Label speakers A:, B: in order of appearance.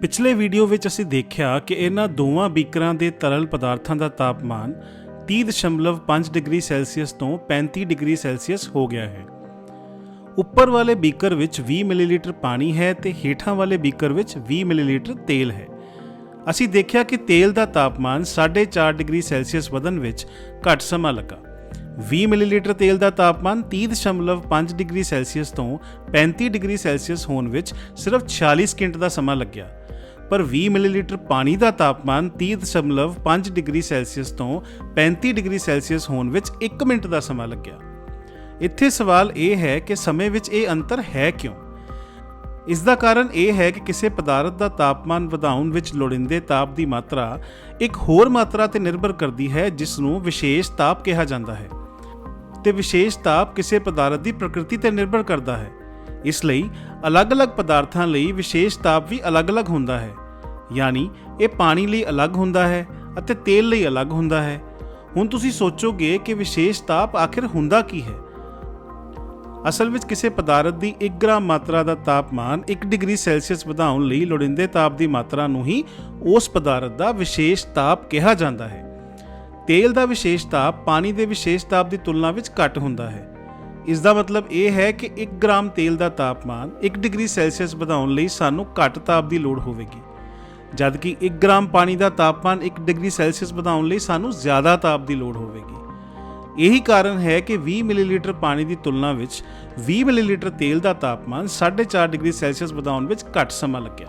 A: ਪਿਛਲੇ ਵੀਡੀਓ ਵਿੱਚ ਅਸੀਂ ਦੇਖਿਆ ਕਿ ਇਹਨਾਂ ਦੋਵਾਂ ਬੀਕਰਾਂ ਦੇ ਤਰਲ ਪਦਾਰਥਾਂ ਦਾ ਤਾਪਮਾਨ 30.5 ਡਿਗਰੀ ਸੈਲਸੀਅਸ ਤੋਂ 35 ਡਿਗਰੀ ਸੈਲਸੀਅਸ ਹੋ ਗਿਆ ਹੈ। ਉੱਪਰ ਵਾਲੇ ਬੀਕਰ ਵਿੱਚ 20 ਮਿਲੀਲੀਟਰ ਪਾਣੀ ਹੈ ਤੇ ਹੇਠਾਂ ਵਾਲੇ ਬੀਕਰ ਵਿੱਚ 20 ਮਿਲੀਲੀਟਰ ਤੇਲ ਹੈ। ਅਸੀਂ ਦੇਖਿਆ ਕਿ ਤੇਲ ਦਾ ਤਾਪਮਾਨ 4.5 ਡਿਗਰੀ ਸੈਲਸੀਅਸ ਵਧਣ ਵਿੱਚ ਘੱਟ ਸਮਾਂ ਲੱਗਾ। 20 ਮਿਲੀਲੀਟਰ ਤੇਲ ਦਾ ਤਾਪਮਾਨ 30.5 ਡਿਗਰੀ ਸੈਲਸੀਅਸ ਤੋਂ 35 ਡਿਗਰੀ ਸੈਲਸੀਅਸ ਹੋਣ ਵਿੱਚ ਸਿਰਫ 46 ਸਕਿੰਟ ਦਾ ਸਮਾਂ ਲੱਗਿਆ। ਪਰ 20 ਮਿਲੀਲੀਟਰ ਪਾਣੀ ਦਾ ਤਾਪਮਾਨ 30.5 ਡਿਗਰੀ ਸੈਲਸੀਅਸ ਤੋਂ 35 ਡਿਗਰੀ ਸੈਲਸੀਅਸ ਹੋਣ ਵਿੱਚ 1 ਮਿੰਟ ਦਾ ਸਮਾਂ ਲੱਗਿਆ। ਇੱਥੇ ਸਵਾਲ ਇਹ ਹੈ ਕਿ ਸਮੇਂ ਵਿੱਚ ਇਹ ਅੰਤਰ ਹੈ ਕਿਉਂ? ਇਸ ਦਾ ਕਾਰਨ ਇਹ ਹੈ ਕਿ ਕਿਸੇ ਪਦਾਰਥ ਦਾ ਤਾਪਮਾਨ ਵਧਾਉਣ ਵਿੱਚ ਲੋੜੀਂਦੇ ਤਾਪ ਦੀ ਮਾਤਰਾ ਇੱਕ ਹੋਰ ਮਾਤਰਾ ਤੇ ਨਿਰਭਰ ਕਰਦੀ ਹੈ ਜਿਸ ਨੂੰ ਵਿਸ਼ੇਸ਼ ਤਾਪ ਕਿਹਾ ਜਾਂਦਾ ਹੈ। ਤੇ ਵਿਸ਼ੇਸ਼ ਤਾਪ ਕਿਸੇ ਪਦਾਰਥ ਦੀ ਪ੍ਰਕਿਰਤੀ ਤੇ ਨਿਰਭਰ ਕਰਦਾ ਹੈ। ਇਸ ਲਈ ਅਲੱਗ-ਅਲੱਗ ਪਦਾਰਥਾਂ ਲਈ ਵਿਸ਼ੇਸ਼ ਤਾਪ ਵੀ ਅਲੱਗ-ਅਲੱਗ ਹੁੰਦਾ ਹੈ। ਯਾਨੀ ਇਹ ਪਾਣੀ ਲਈ ਅਲੱਗ ਹੁੰਦਾ ਹੈ ਅਤੇ ਤੇਲ ਲਈ ਅਲੱਗ ਹੁੰਦਾ ਹੈ। ਹੁਣ ਤੁਸੀਂ ਸੋਚੋਗੇ ਕਿ ਵਿਸ਼ੇਸ਼ ਤਾਪ ਆਖਿਰ ਹੁੰਦਾ ਕੀ ਹੈ। ਅਸਲ ਵਿੱਚ ਕਿਸੇ ਪਦਾਰਥ ਦੀ 1 ਗ੍ਰਾਮ ਮਾਤਰਾ ਦਾ ਤਾਪਮਾਨ 1 ਡਿਗਰੀ ਸੈਲਸੀਅਸ ਵਧਾਉਣ ਲਈ ਲੋੜੀਂਦੇ ਤਾਪ ਦੀ ਮਾਤਰਾ ਨੂੰ ਹੀ ਉਸ ਪਦਾਰਥ ਦਾ ਵਿਸ਼ੇਸ਼ ਤਾਪ ਕਿਹਾ ਜਾਂਦਾ ਹੈ। ਤੇਲ ਦਾ ਵਿਸ਼ੇਸ਼ ਤਾਪ ਪਾਣੀ ਦੇ ਵਿਸ਼ੇਸ਼ ਤਾਪ ਦੀ ਤੁਲਨਾ ਵਿੱਚ ਘੱਟ ਹੁੰਦਾ ਹੈ। ਇਸ ਦਾ ਮਤਲਬ ਇਹ ਹੈ ਕਿ 1 ਗ੍ਰਾਮ ਤੇਲ ਦਾ ਤਾਪਮਾਨ 1 ਡਿਗਰੀ ਸੈਲਸੀਅਸ ਵਧਾਉਣ ਲਈ ਸਾਨੂੰ ਘੱਟ ਤਾਪ ਦੀ ਲੋੜ ਹੋਵੇਗੀ। ਜਦਕਿ 1 ਗ੍ਰਾਮ ਪਾਣੀ ਦਾ ਤਾਪਮਾਨ 1 ਡਿਗਰੀ ਸੈਲਸੀਅਸ ਵਧਾਉਣ ਲਈ ਸਾਨੂੰ ਜ਼ਿਆਦਾ ਤਾਪ ਦੀ ਲੋੜ ਹੋਵੇਗੀ। ਇਹੀ ਕਾਰਨ ਹੈ ਕਿ 20 ਮਿਲੀਲੀਟਰ ਪਾਣੀ ਦੀ ਤੁਲਨਾ ਵਿੱਚ 20 ਮਿਲੀਲੀਟਰ ਤੇਲ ਦਾ ਤਾਪਮਾਨ 4.5 ਡਿਗਰੀ ਸੈਲਸੀਅਸ ਵਧਾਉਣ ਵਿੱਚ ਘੱਟ ਸਮਾਂ ਲੱਗਿਆ।